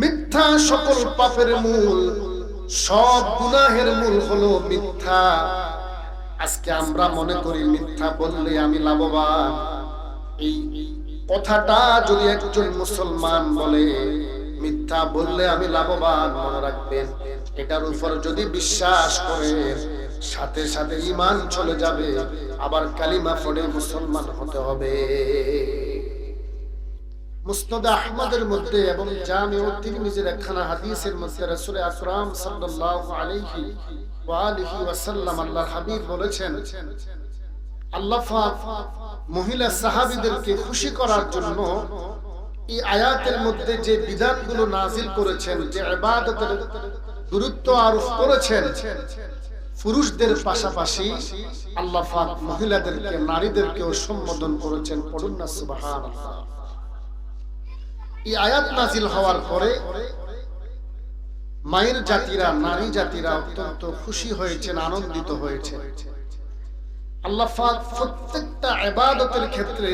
মিথ্যা সকল পাপের মূল, সব গুনাহের মূল হলো মিথ্যা। আজকে আমরা মনে করি মিথ্যা বললে আমি লাভবান। এই কথাটা যদি একজন মুসলমান বলে, মিথ্যা বললে আমি লাভবান, মনে রাখবেন, এটার উপর যদি বিশ্বাস করে, সাথে সাথে ইমান চলে যাবে, আবার কালিমা পড়ে মুসলমান হতে হবে। মধ্যে এবং খুশি করার জন্য এই আয়াতের মধ্যে যে বিধানগুলো নাজিল করেছেন, যে ইবাদতের গুরুত্ব আরোপ করেছেন, পুরুষদের পাশাপাশি আল্লাহ মহিলাদেরকে, নারীদেরকেও সম্বোধন করেছেন। পড়ুন না এই আয়াত নাজিল হওয়ার পরে মায়ের জাতিরা, নারী জাতিরা অত্যন্ত খুশি হয়েছেন, আনন্দিত হয়েছে আল্লাহ প্রত্যেকটা ইবাদতের ক্ষেত্রে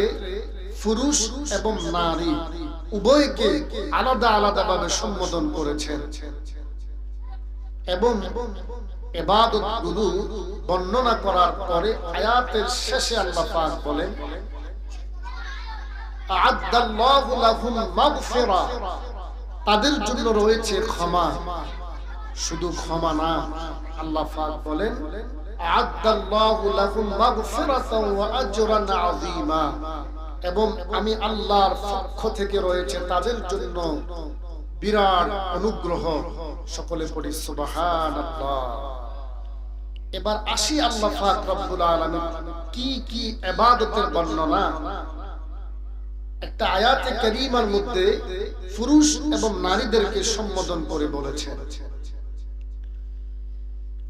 পুরুষ এবং নারী উভয়কে আলাদা আলাদা ভাবে সম্বোধন করেছেন। এবং এবাদত বর্ণনা করার পরে আয়াতের শেষে আল্লাহ বলেন তাদের জন্য রয়েছে ক্ষমা। শুধু ক্ষমা না, আল্লাহ বলেন এবং আমি আল্লাহর পক্ষ থেকে রয়েছে তাদের জন্য বিরাট অনুগ্রহ। সকলে পড়ি সুবহানাল্লাহ। এবার আসি আল্লাহ পাক রব্বুল আলামিন, কি কি ইবাদতের বর্ণনা? একটা আয়াতে কারীমার মধ্যে পুরুষ এবং নারীদেরকে সম্বোধন করে বলেছেন।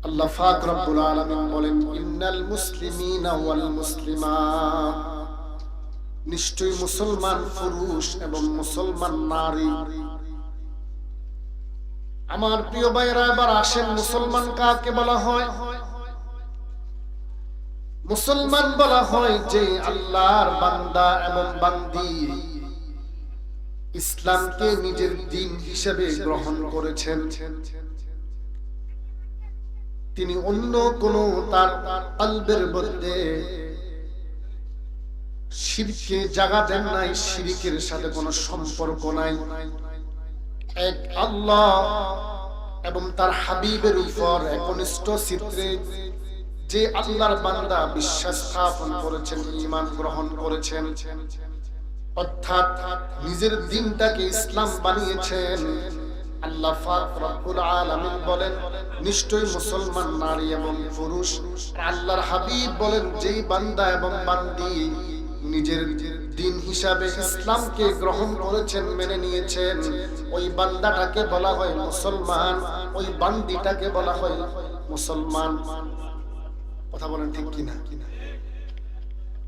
আল্লাহ পাক রব্বুল আলামিন বলেন, ইন্নাল মুসলিমিনা ওয়াল মুসলিমাত মুসলমান পুরুষ এবং মুসলমান নারী। আমার প্রিয় ভাইরা এবার আসেন মুসলমান কাকে বলা হয়? মুসলমান বলা হয় যে আল্লাহর বান্দা এবং বান্দি। ইসলামকে নিজের দিন হিসেবে গ্রহণ করেছেন। তিনি অন্য কোন তার আলবের মধ্যে শিরকে জাগা দেন নাই, শিরিকের সাথে কোনো সম্পর্ক নাই। এক আল্লাহ এবং তার হাবিবের উপর একনিষ্ঠ চিত্রে যে আল্লাহর বান্দা বিশ্বাস স্থাপন করেছেন, ঈমান গ্রহণ করেছেন, অর্থাৎ নিজের দিনটাকে ইসলাম বানিয়েছেন, আল্লাহ পাক রব্বুল আলামিন বলেন, নিশ্চয়ই মুসলমান নারী এবং পুরুষ আল্লাহর হাবিব বলেন, যেই বান্দা এবং বান্দি নিজের দিন হিসাবে ইসলামকে গ্রহণ করেছেন, মেনে নিয়েছেন, ওই বান্দাটাকে বলা হয় মুসলমান, ওই বান্দিটাকে বলা হয় মুসলমান। কথা বলেন ঠিক কিনা?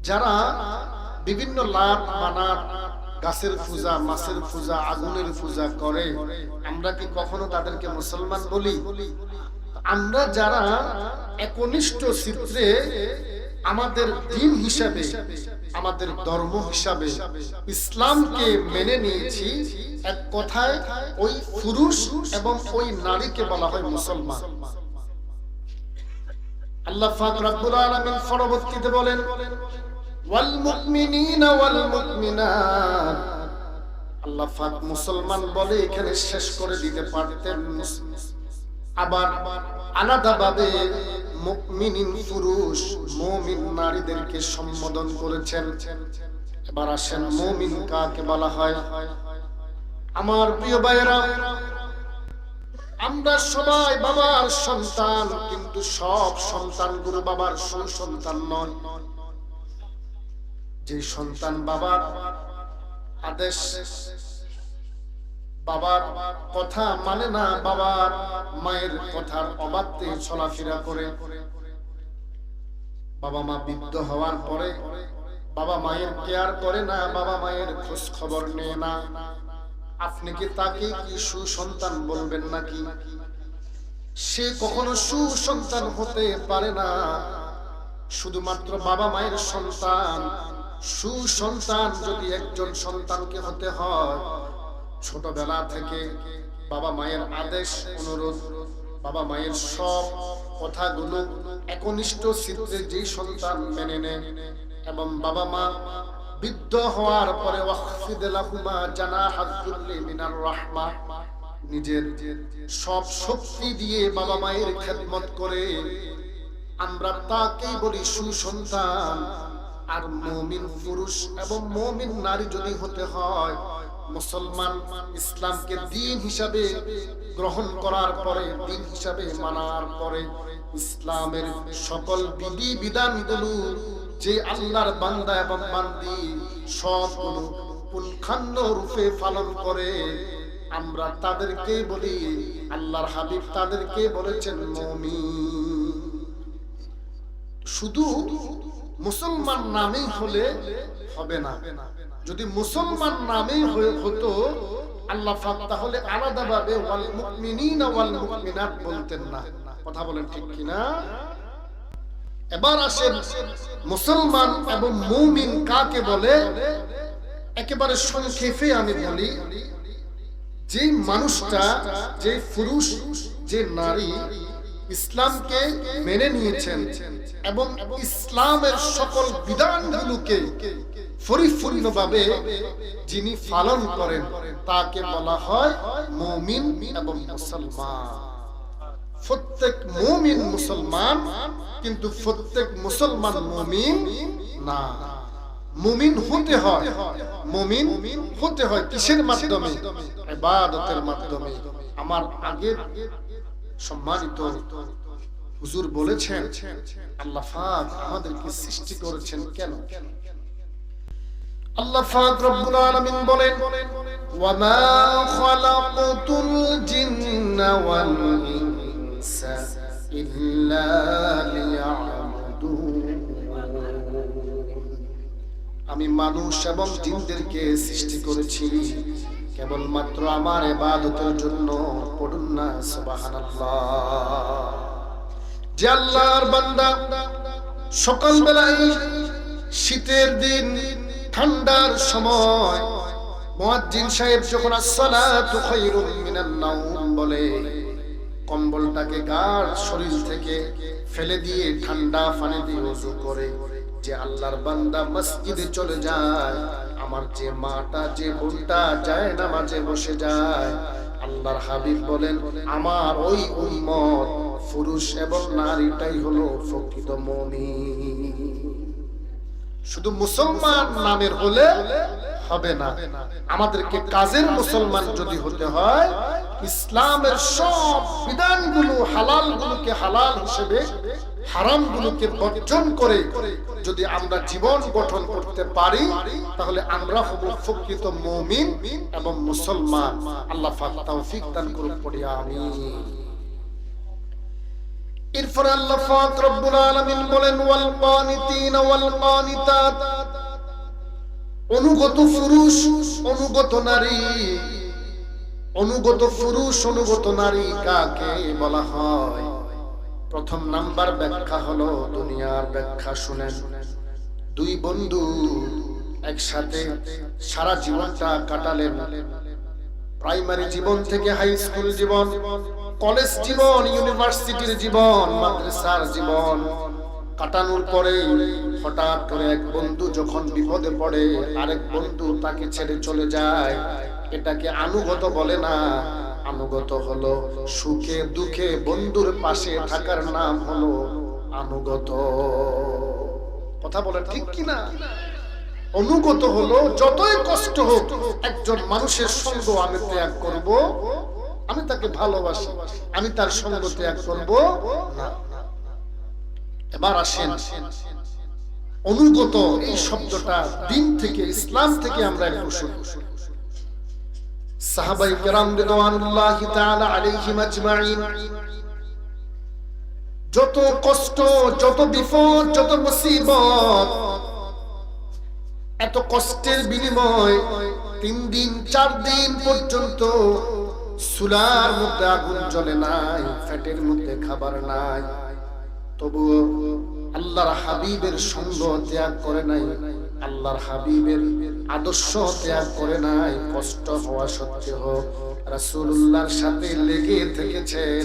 যারা বিভিন্ন লাভ মানার গাছের পূজা, মাছের পূজা, আগুনের পূজা করে, আমরা কি কখনো তাদেরকে মুসলমান বলি? আমরা যারা একনিষ্ঠ চিত্রে আমাদের দিন হিসাবে, আমাদের ধর্ম হিসাবে ইসলামকে মেনে নিয়েছি, এক কথায় ওই পুরুষ এবং ওই নারীকে বলা হয় মুসলমান। আল্লাহ পাক রব্বুল আলামিন পরবর্তীতে বলেন, ওয়াল মুমিনিনা ওয়াল মুমিনাত। আল্লাহ পাক মুসলমান বলে এখানে শেষ করে দিতে পারতেন। আবার আলাদাভাবে মুমিনিন পুরুষ, মুমিন নারীদেরকে সম্বোধন করেছেন। এবার আসেন মুমিন কাকে বলা হয়? আমার প্রিয় ভাইয়েরা আমরা সবাই বাবার সন্তান, কিন্তু সব সন্তান গুরু বাবার সুসন্তান নয়। যে সন্তান বাবার আদেশ, বাবার কথা মানে না বাবার মায়ের কথার অবাধ্যে চলাফেরা করে। বাবা মা বৃদ্ধ হওয়ার পরে বাবা মায়ের কেয়ার করে না, বাবা মায়ের খোঁজ খবর নেয় না। আপনি কি তাকে কি সুসন্তান বলবেন নাকি? সে কখনো সুসন্তান হতে পারে না। শুধুমাত্র বাবা মায়ের সন্তান। সুসন্তান যদি একজন সন্তানকে হতে হয়, ছোটবেলা থেকে বাবা মায়ের আদেশ, অনুরোধ, বাবা মায়ের সব কথাগুলো একনিষ্ঠ চিত্রে যেই সন্তান মেনে নেয় এবং বাবা মা বৃদ্ধ হওয়ার পরে নিজের সব শক্তি দিয়ে বাবা মায়ের খেদমত করে। আমরা তাকেই বলি সুসন্তান। আর মমিন পুরুষ এবং মমিন নারী যদি হতে হয়, মুসলমান ইসলামকে দিন হিসাবে গ্রহণ করার পরে, দিন হিসাবে মানার পরে, ইসলামের সকল বিধি বিধানগুলো যে আল্লাহর বান্দা এবং বান্দি সবগুলো পুনখান্য রূপে পালন করে, আমরা তাদেরকে বলি, আল্লাহর হাবিব তাদেরকে বলেছেন মমিন। শুধু মুসলমান নামেই হলে হবে না। যদি মুসলমান নামেই হয়ে হতো, আল্লাহ পাক তাহলে আলাদাভাবে ওয়াল মুমিনিনা ওয়াল মুমিনাত বলতেন না। কথা বলেন ঠিক কিনা? এবার আসেন মুসলমান এবং মুমিন কাকে বলে? একেবারে সংক্ষেপে আমি বলি, যে মানুষটা, যে পুরুষ, যে নারী ইসলামকে মেনে নিয়েছেন এবং ইসলামের সকল বিধানগুলোকে পরিপূর্ণভাবে যিনি পালন করেন, তাকে বলা হয় মমিন এবং মুসলমান। প্রত্যেক মুমিন মুসলমান, কিন্তু প্রত্যেক মুসলমান মুমিন না। মুমিন হতে হয়, মুমিন হতে হয় কিসের মাধ্যমে? ইবাদতের মাধ্যমে। আমার আগের সম্মানিত হুজুর বলেছেন, আল্লাহ পাক আমাদেরকে সৃষ্টি করেছেন কেন? আল্লাহ পাক রব্বুল আলামিন বলেন ওয়ামা খালাকতুল জিন্না ওয়াল ইনসা ইল্লা লিয়াবুদুন আমি মানুষ এবং জিনদেরকে সৃষ্টি করেছি, কেবলমাত্র আমার ইবাদতের জন্য পড়ুন না, সুবহানাল্লাহ। যে আল্লাহর বান্দা সকালবেলায় শীতের দিন, ঠান্ডার সময়, মুয়াজ্জিন সাহেব যখন আসসালাতু খায়রুম মিনান বলে কম্বলটাকে গাঢ় শরীর থেকে ফেলে দিয়ে ঠান্ডা পানি দিয়ে ওযু করে যে আল্লাহর বান্দা মসজিদে চলে যায়, আমার যে মাটা, যে বোনটা যায় নামাজে বসে যায়, আল্লাহর হাবিব বলেন, আমার ওই উম্মত পুরুষ এবং নারীটাই হলো প্রকৃত মুমিন। শুধু মুসলমান নামের হলে হবে না। আমাদেরকে কাজের মুসলমান যদি হতে হয়, ইসলামের সব বিধানগুলো হালাল গুলোকে হালাল হিসেবে হারাম গুলোকে বর্জন করে যদি আমরা জীবন গঠন করতে পারি, তাহলে আমরা হব প্রকৃত মুমিন এবং মুসলমান। আল্লাহ পাক দান করুন পড়ি, আমিন। এরপর আল্লাহ পাক রব্বুল আলামিন বলেন, ওয়াল কানিতিন ওয়াল কানিতাত। অনুগত পুরুষ, অনুগত নারী। অনুগত পুরুষ, অনুগত নারী কাকে বলা হয়? প্রথম নাম্বার ব্যাখ্যা হলো দুনিয়ার ব্যাখ্যা শুনেন। দুই বন্ধু একসাথে সারা জীবনটা কাটালেন। প্রাইমারি জীবন থেকে হাই স্কুল জীবন, কলেজ জীবন, ইউনিভার্সিটির জীবন, মাদ্রাসার জীবন। কাটানোর পরে হঠাৎ করে এক বন্ধু যখন বিপদে পড়ে, আরেক বন্ধু তাকে ছেড়ে চলে যায়। এটাকে আনুগত বলে না আনুগত হলো সুখে দুঃখে বন্ধুর পাশে থাকার নাম হলো আনুগত কথা বলে ঠিক কিনা? অনুগত হলো যতই কষ্ট হোক, একজন মানুষের সঙ্গ আমি ত্যাগ করব, আমি তাকে ভালোবাসি, আমি তার সঙ্গ ত্যাগ করব না। এবার আসেন। অনুগত এই শব্দটা দিন থেকে, ইসলাম থেকে আমরা একটু শুনি। সাহাবাই কেরাম রিদওয়ানুল্লাহি তাআলা আলাইহিম আজমাইন। যত কষ্ট, যত বিপদ, যত মুসিবত, এত কষ্টের বিনিময় তিন দিন, চার দিন পর্যন্ত সুলার মধ্যে আগুন জ্বলে নাই, ফ্যাটের মধ্যে খাবার নাই। তবুও আল্লাহর হাবিবের সঙ্গ ত্যাগ করে নাই, আল্লাহর হাবিবের আদর্শ ত্যাগ করে নাই, কষ্ট হওয়া সত্ত্বেও রাসূলুল্লাহর সাথে লেগে থেকেছেন।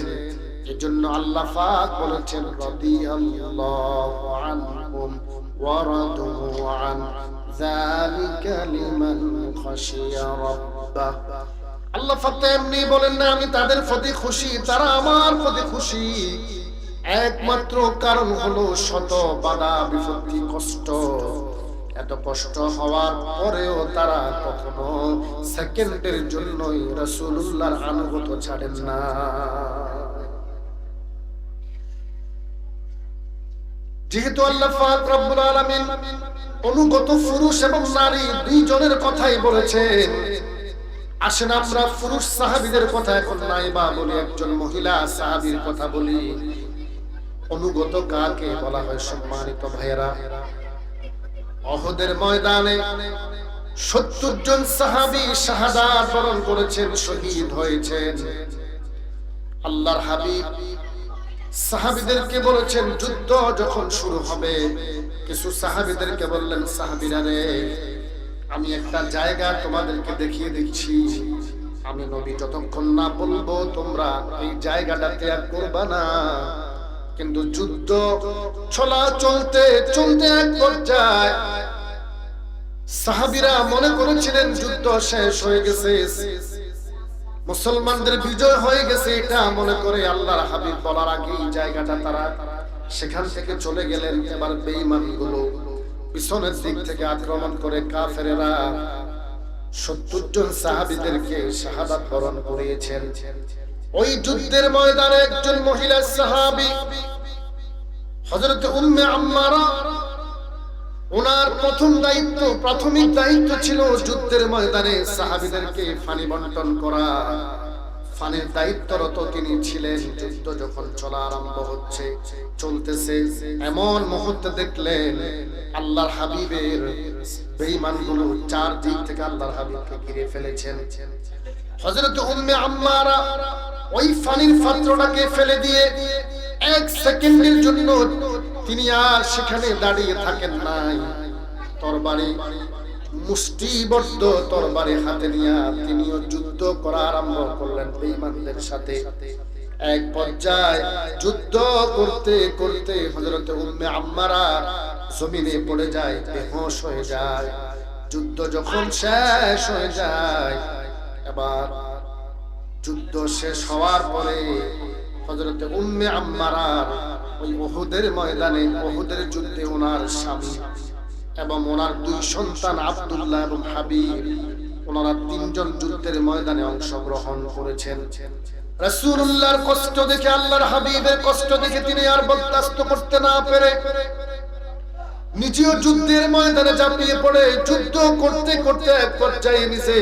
এজন্য আল্লাহ পাক বলেছেন, রাদিয়াল্লাহু আনহুম ওয়া রাদু আন যালিকা লিমান খাশিয়া রাব্বাহ। আল্লাহ পাক এমনি বলেন, না, আমি তাদের প্রতি খুশি, তারা আমার প্রতি খুশি। একমাত্র কারণ হলো শত বাধা বিপত্তি কষ্ট। এত কষ্ট হওয়ার পরেও তারা কখনো সেকেন্ডের জন্যই রাসূলুল্লাহর আনুগত ছাড়েন না। যেহেতু অনুগত পুরুষ এবং নারী দুইজনের কথাই বলেছেন, আসেন আমরা পুরুষ সাহাবীদের কথা এখন নাই বা বলি, একজন মহিলা সাহাবীর কথা বলি। অনুগত কাকে বলা হয় সম্মানিত ভাইয়েরা? অহদের ময়দানে সত্তর জন সাহাবি শাহাদাত বরণ করেছেন, শহীদ হয়েছেন। আল্লাহর হাবিব সাহাবিদেরকে বলেছেন, যুদ্ধ যখন শুরু হবে, কিছু সাহাবিদেরকে বললেন, সাহাবিরা রে, আমি একটা জায়গা তোমাদেরকে দেখিয়ে দিচ্ছি। আমি নবী যতক্ষণ না বলব, তোমরা এই জায়গাটা ত্যাগ করবা না। কিন্তু যুদ্ধ চলা চলতে চলতে এক পর্যায়ে। সাহাবিরা মনে করেছিলেন যুদ্ধ শেষ হয়ে গেছে। মুসলমানদের বিজয় হয়ে গেছে, এটা মনে করে আল্লাহর হাবিব বলার আগে এই জায়গাটা তারা সেখান থেকে চলে গেলেন। এবার বেঈমানগুলো পিছনের দিক থেকে আক্রমণ করে কাফেরেরা সত্তর জন সাহাবিদেরকে শাহাদাত বরণ করিয়েছেন। ওই যুদ্ধের ময়দানে একজন মহিলা সাহাবি হজরত উম্মে আম্মারা ওনার প্রথম দায়িত্ব, প্রাথমিক দায়িত্ব ছিল যুদ্ধের ময়দানে সাহাবিদেরকে ফানি বন্টন করা। ফানের দায়িত্বরত তিনি ছিলেন, যুদ্ধ যখন চলা আরম্ভ হচ্ছে, চলতেছে, এমন মুহূর্তে দেখলেন আল্লাহর হাবিবের বেঈমানগুলো চার দিক থেকে আল্লাহর হাবিবকে ঘিরে ফেলেছেন। হযরত উম্মে আম্মারা ওই ফানির পাত্রটাকে ফেলে দিয়ে এক সেকেন্ডের জন্য তিনি আর সেখানে দাঁড়িয়ে থাকেন নাই। তরবারি মুষ্টিবদ্ধ তরবারি হাতে নিয়ে তিনিও যুদ্ধ করা আরম্ভ করলেন সাথে। এক যুদ্ধ করতে করতে উম্মে আম্মারা জমিনে পড়ে যায়, বেহুশ হয়ে যায়। যুদ্ধ যখন শেষ হয়ে যায়, এবার যুদ্ধ শেষ হওয়ার পরে হযরত উম্মে আম্মারার ওই ওহুদের ময়দানে ওহুদের যুদ্ধে ওনার স্বামী এবং ওনার দুই সন্তান আব্দুল্লাহ এবং হাবিব, ওনারা তিনজন যুদ্ধের ময়দানে অংশগ্রহণ করেছেন। রাসূলুল্লাহর কষ্ট দেখে, আল্লাহর হাবিবের কষ্ট দেখে তিনি আর বরদাস্ত করতে না পেরে নিজেও যুদ্ধের ময়দানে ঝাঁপিয়ে পড়ে, যুদ্ধ করতে করতে এক পর্যায়ে নিজে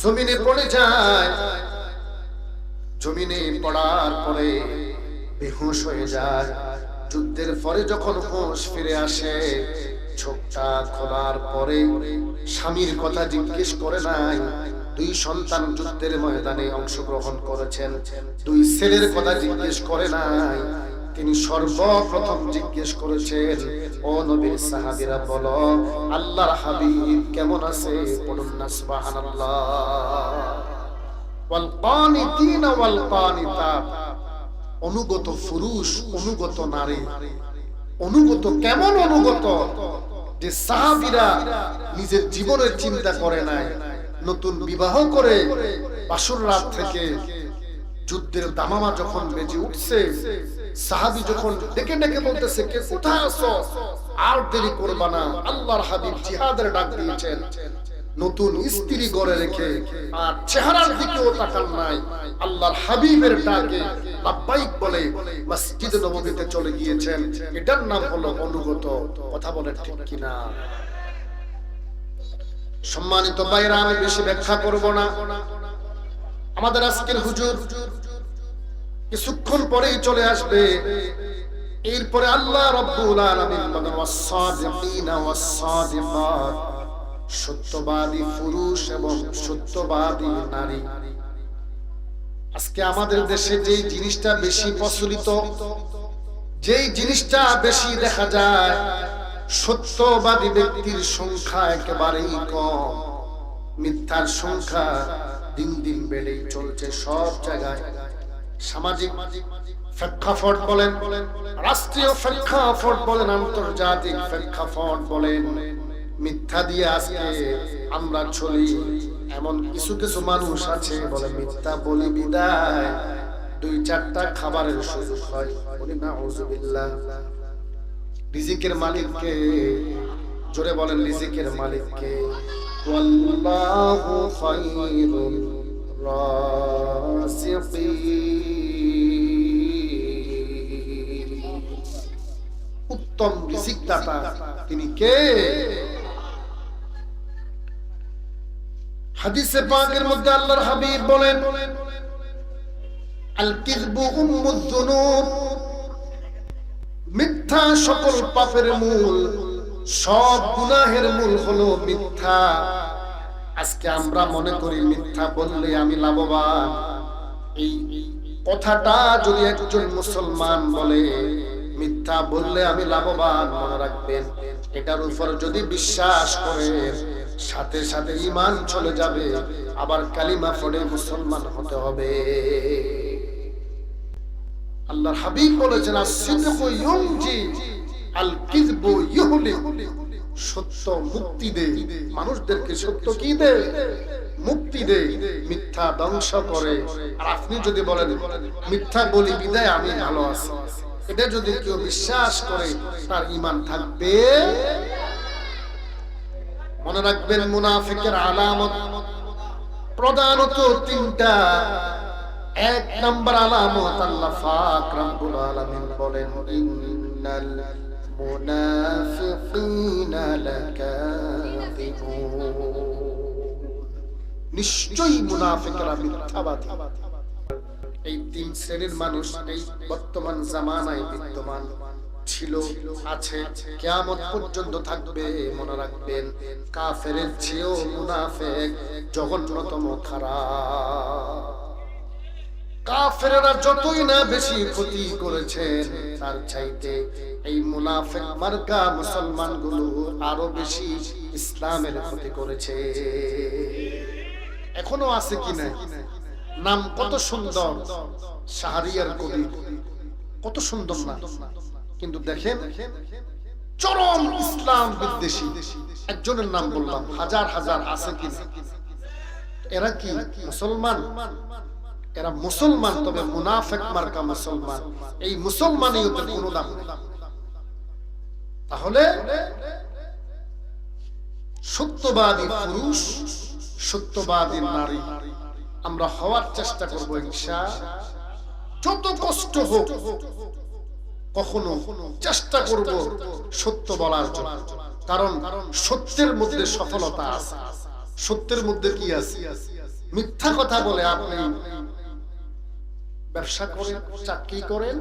জমিনে পড়ে যায়। জমিনে পড়ার পরে বেহুশ হয়ে যায়। যুদ্ধের পরে যখন হুঁশ ফিরে আসে চোখটা খোলার পরে স্বামীর কথা জিজ্ঞেস করে নাই। দুই সন্তান যুদ্ধের ময়দানে অংশগ্রহণ করেছেন। দুই ছেলের কথা জিজ্ঞেস করে নাই। তিনি সর্বপ্রথম জিজ্ঞেস করেছেন, ও নবীর সাহাবীরা, বলো, আল্লাহর হাবিব কেমন আছে? পড়ুন না, সুবহানাল্লাহ। ওয়াল কানিতিন ওয়াল কানিতাত অনুগত পুরুষ, অনুগত নারী। অনুগত, কেমন অনুগত? যে সাহাবিরা নিজের জীবনের চিন্তা করে নাই, নতুন বিবাহ করে বাসুর রাত থেকে যুদ্ধের দামামা যখন বেজে উঠছে, সাহাবি যখন ডেকে ডেকে বলতেছে, কে কোথায় আছো? আর দেরি করবা না, আল্লাহর হাবিব জিহাদের ডাক দিয়েছেন। নতুন স্ত্রী গড়ে রেখে আর চেহারার দিকেও তাকান নাই। আল্লাহর হাবিবের ডাকে লাব্বাইক বলে মসজিদ নববীতে চলে গিয়েছেন। এটার নাম হলো অনুগত। কথা বলে ঠিক কিনা? সম্মানিত ভাইরা আমি বেশি ব্যাখ্যা করব না। আমাদের আজকের হুজুর কিছুক্ষণ পরেই চলে আসবে। এরপরে আল্লাহ রব্বুল আলামিন বলেন, ওয়াস-সাদিকিনা, ওয়াস-সাদিকাত। সত্যবাদী পুরুষ এবং সত্যবাদী নারী। আজকে আমাদের দেশে জিনিসটা বেশি প্রচলিত, যেই জিনিসটা বেশি দেখা যায়, সত্যবাদী ব্যক্তির সংখ্যা একেবারেই কম। মিথ্যার সংখ্যা দিন দিন বেড়েই চলছে সব জায়গায়। সামাজিক প্রেক্ষাপট বলেন, রাষ্ট্রীয় প্রেক্ষাপট বলেন, আন্তর্জাতিক প্রেক্ষাপট বলেন। মিথ্যা দিয়ে আজকে আমরা চলি, এমন কিছু কিছু মানুষ আছে বলে মিথ্যা বলি বিদায়। দুই চারটা খাবারের সুযোগ হয়, বলি না হুজুবিল্লাহ রিজিকের মালিককে, জোরে বলেন রিজিকের মালিককে। ওয়াল্লাহু উত্তম রিজিক দাতা তিনি কে? হাদিসে পাকের মধ্যে আল্লাহর হাবিব বলেন আল কিযবু উম্মুয যুনুব মিথ্যা সকল পাপের মূল, সব গুনাহের মূল হলো মিথ্যা। আজকে আমরা মনে করি মিথ্যা বললে আমি লাভবান। এই কথাটা যদি একজন মুসলমান বলে, মিথ্যা বললে আমি লাভবান, মনে রাখবেন, এটার উপর যদি বিশ্বাস করে সাথে সাথে ইমান চলে যাবে, আবার কালিমা পড়ে মুসলমান হতে হবে। আল্লাহর হাবিব বলেছেন আল কিযবু সত্য মুক্তি দে, মানুষদেরকে সত্য কি দে? মুক্তি মিথ্যা ধ্বংস করে। আর আপনি যদি বলেন, মিথ্যা বলি, বিদায়, আমি ভালো আছি। এটা যদি কেউ বিশ্বাস করে, তার ইমান থাকবে? মনে রাখবেন মুনাফিকের আলামত। প্রধানত তিনটা। এক নম্বর আলামত আল্লাহ পাক রব্বুল আলামিন বলেন, ইন্নাল মুনাফিকিনা নিশ্চয়ই মুনাফিকরা মিথ্যাবাদী। এই তিন শ্রেণির মানুষ এই বর্তমান জামানায় বিদ্যমান। ছিল, আছে, কিয়ামত পর্যন্ত থাকবে মনে রাখবেন। কাফেরের চেয়েও মুনাফেক, জঘন্যতম খারাপ। যতই না বেশি ক্ষতি করেছেন, তার চাইতে এই মুনাফেক মার্কা মুসলমানগুলো আরও বেশি ইসলামের ক্ষতি করেছে। এখনও আছে কি না নাম কত সুন্দর, শাহরিয়ার কবি কত সুন্দর না কিন্তু দেখেন, চরম ইসলাম বিদ্বেষী। একজনের নাম বললাম, হাজার হাজার আছে কি এরা কি মুসলমান? এরা মুসলমান, তবে মুনাফেক মার্কা মুসলমান। এই মুসলমানই ওদের কোনো দাম তাহলে সত্যবাদী পুরুষ, সত্যবাদী নারী, আমরা হওয়ার চেষ্টা করব ইনশা, যত কষ্ট হোক কখনো চেষ্টা করব সত্য বলার জন্য কারণ সত্যের মধ্যে সফলতা আছে সত্যের মধ্যে কি আছে মিথ্যা কথা বলে আপনি ব্যবসা করেন চাকরি করেন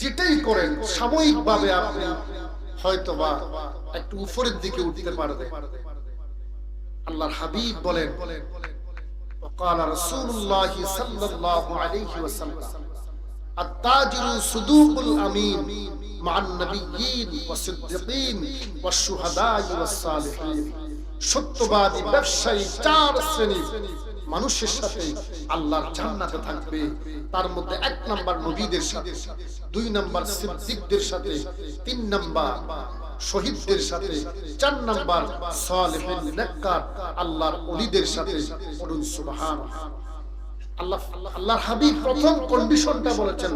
যেটাই করেন সাময়িক ভাবে আপনি হয়তো বা একটু উপরের দিকে উঠতে পারবেন আল্লাহর হাবিব বলেন وقال رسول الله صلى الله عليه وسلم সত্যবাদী ব্যবসায়ী চার শ্রেণি মানুষের সাথে আল্লাহর জান্নাতে থাকবে। তার মধ্যে এক নাম্বার নবীদের সাথে, দুই নাম্বার সিদ্দিকদের সাথে, তিন নাম্বার শহীদদের সাথে, চার নাম্বার সালেহিন নেককার আল্লাহর ওলিদের সাথে পড়ুন সুবহান আল্লাহ প্রথম কন্ডিশনটা বলেছেন?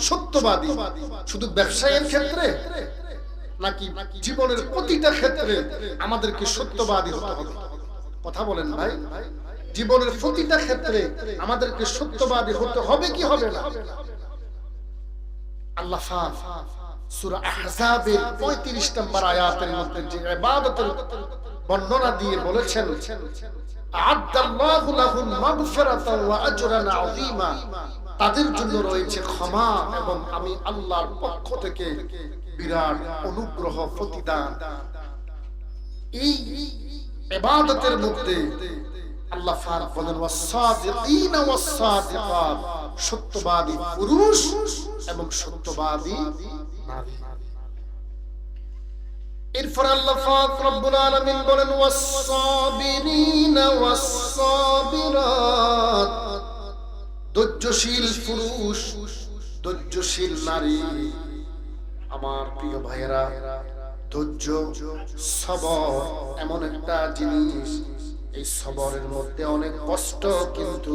সত্যবাদী। শুধু ক্ষেত্রে জীবনের প্রতিটা ক্ষেত্রে আমাদেরকে সত্যবাদী হতে হবে? কথা বলেন ভাই। জীবনের প্রতিটা ক্ষেত্রে আমাদেরকে সত্যবাদী হতে হবে কি হবে না? আল্লাহ 35 নম্বর আয়াতের মধ্যে যে বর্ণনা দিয়ে বলেছেন তাদের জন্য রয়েছে ক্ষমা এবং আমি আল্লাহর পক্ষ থেকে বিরাট অনুগ্রহ, প্রতিদান। এই ইবাদতের মধ্যে আল্লাহ সত্যবাদী পুরুষ এবং সত্যবাদী নারী। এরপর আল্লাহ পাক রব্বুল আলামিন বলেন, ওয়াস-সাবিরিনা, ওয়াস-সাবিরাত। ধৈর্যশীল পুরুষ, ধৈর্যশীল নারী, আমার প্রিয় ভাইয়েরা, ধৈর্য, সবর এমন একটা জিনিস, এই সবরের মধ্যে অনেক কষ্ট কিন্তু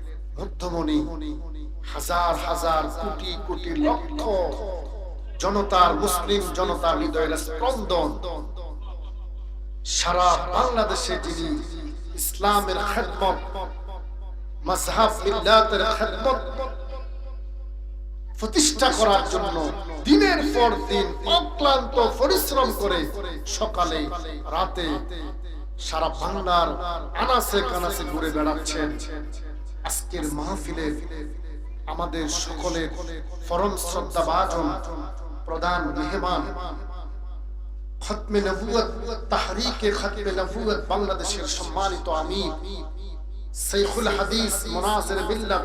মধ্যমণি হাজার হাজার কোটি কোটি লক্ষ জনতার মুসলিম জনতার হৃদয়ের স্পন্দন। সারা বাংলাদেশে যিনি ইসলামের খেদমত মিল্লাতের খেদমত প্রতিষ্ঠা করার জন্য দিনের পর দিন অক্লান্ত পরিশ্রম করে সকালে, রাতে সারা বাংলার আনাসে কানাসে ঘুরে বেড়াচ্ছেন। আজকের মাহফিলে আমাদের সকলের পরম শ্রদ্ধা ভাজন প্রধান মেহমান খতমে নবুয়ত, তাহরিকে খতমে নবুয়ত বাংলাদেশের সম্মানিত আমির শৈখুল হাদিস মুনাজির বিল্লাহ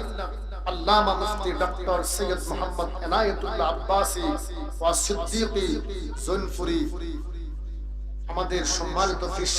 আল্লামা মুফতি ডক্টর সৈয়দ মোহাম্মদ এনায়েতুল্লাহ আব্বাসি ওয়া সিদ্দিকী জুনফুরি আমাদের সম্মানিত ফির